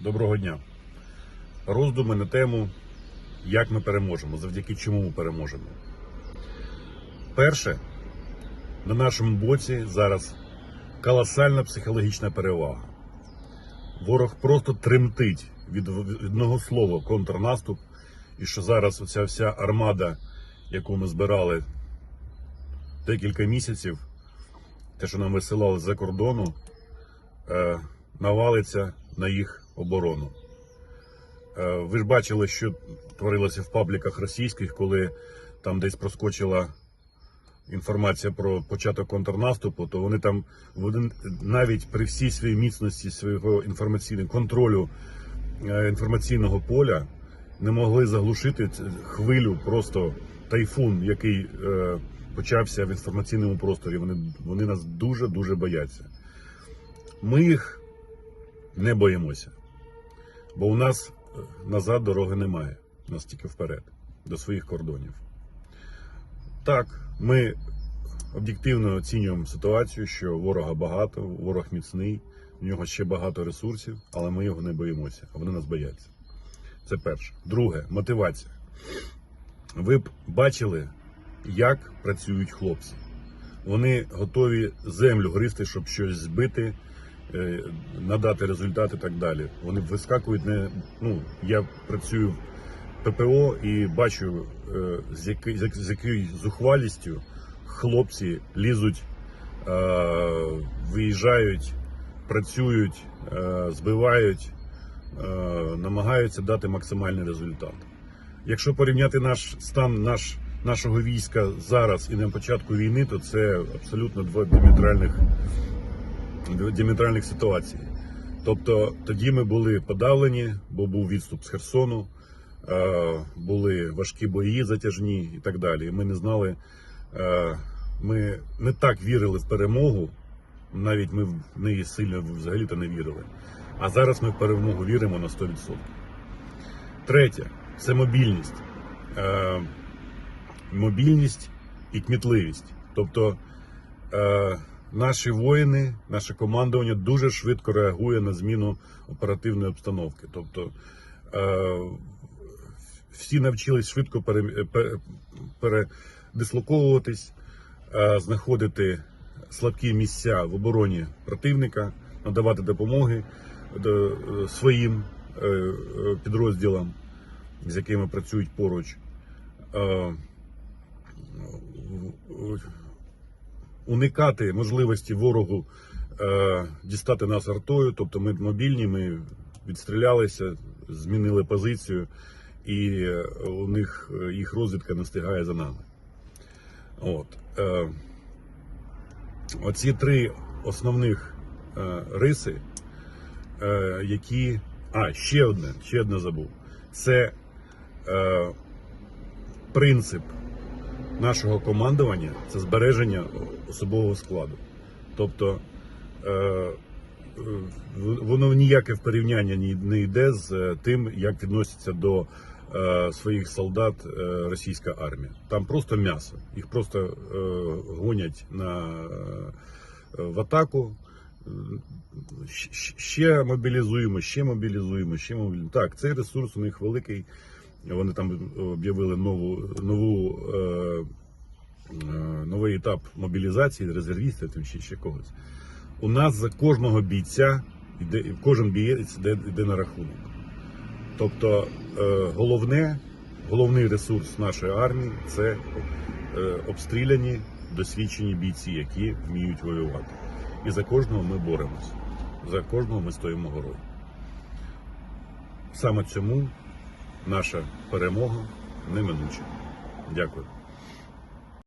Доброго дня. Роздуми на тему, як ми переможемо, завдяки чому ми переможемо. Перше, на нашому боці зараз колосальна психологічна перевага. Ворог просто тремтить від одного слова контрнаступ, і що зараз оця вся армада, яку ми збирали декілька місяців, те, що нам висилали з-за кордону, е, навалиться на їх оборону. Е, Ви ж бачили, що творилося в пабліках російських, коли там десь проскочила інформація про початок контрнаступу, то вони там навіть при всій своїй міцності свого інформаційного контролю е, інформаційного поля не могли заглушити хвилю, просто тайфун, який е, почався в інформаційному просторі. Вони, вони нас дуже дуже бояться. Ми їх не боїмося, бо у нас е, назад дороги немає. У нас тільки вперед, до своїх кордонів. Так, ми об'єктивно оцінюємо ситуацію, що ворога багато, ворог міцний, в нього ще багато ресурсів, але ми його не боїмося, а вони нас бояться. Це перше. Друге, мотивація. Ви б бачили, як працюють хлопці. Вони готові землю гризти, щоб щось збити, надати результат і так далі. Вони вискакують не. Ну, я працюю в ППО і бачу, е, з якою з як- з якою зухвалістю хлопці лізуть, е, виїжджають, працюють, е, збивають, е, намагаються дати максимальний результат. Якщо порівняти наш стан наш, нашого війська зараз і на початку війни, то це абсолютно два діаметральних, діаметральних ситуацій. Тобто тоді ми були подавлені, бо був відступ з Херсону, е, були важкі бої затяжні і так далі. Ми не знали, е, ми не так вірили в перемогу, навіть ми в неї сильно взагалі-то не вірили. А зараз ми в перемогу віримо на 100%. Третє це мобільність. Е, мобільність і кмітливість. Тобто наші воїни, наше командування дуже швидко реагує на зміну оперативної обстановки. Тобто е, всі навчились швидко пере, пере, передислоковуватись, е, знаходити слабкі місця в обороні противника, надавати допомоги до, е, своїм підрозділам, з якими працюють поруч. Уникати можливості ворогу е, дістати нас артою, тобто ми мобільні, ми відстрілялися, змінили позицію, і е, у них е, їх розвідка настигає за нами. От. Е, оці три основних е, риси, е, які. А, ще одне, ще одне забув. Це е, принцип нашого командування це збереження особового складу. Тобто е, воно ніяке в порівняння не йде з е, тим, як відноситься до е, своїх солдат російська армія. Там просто м'ясо. Їх просто гонять на, в атаку. Ще мобілізуємо, ще мобілізуємо, ще мобілізуємо. Так, цей ресурс у них великий. Вони там об'явили нову нову. Е, е, новий етап мобілізації, резервістів там ще, когось. У нас за кожного бійця йде, кожен бієць йде, йде на рахунок. Тобто е, головне, головний ресурс нашої армії це е, обстріляні, досвідчені бійці, які вміють воювати. І за кожного ми боремось. За кожного ми стоїмо горою. Саме цьому наша перемога неминуча. Дякую.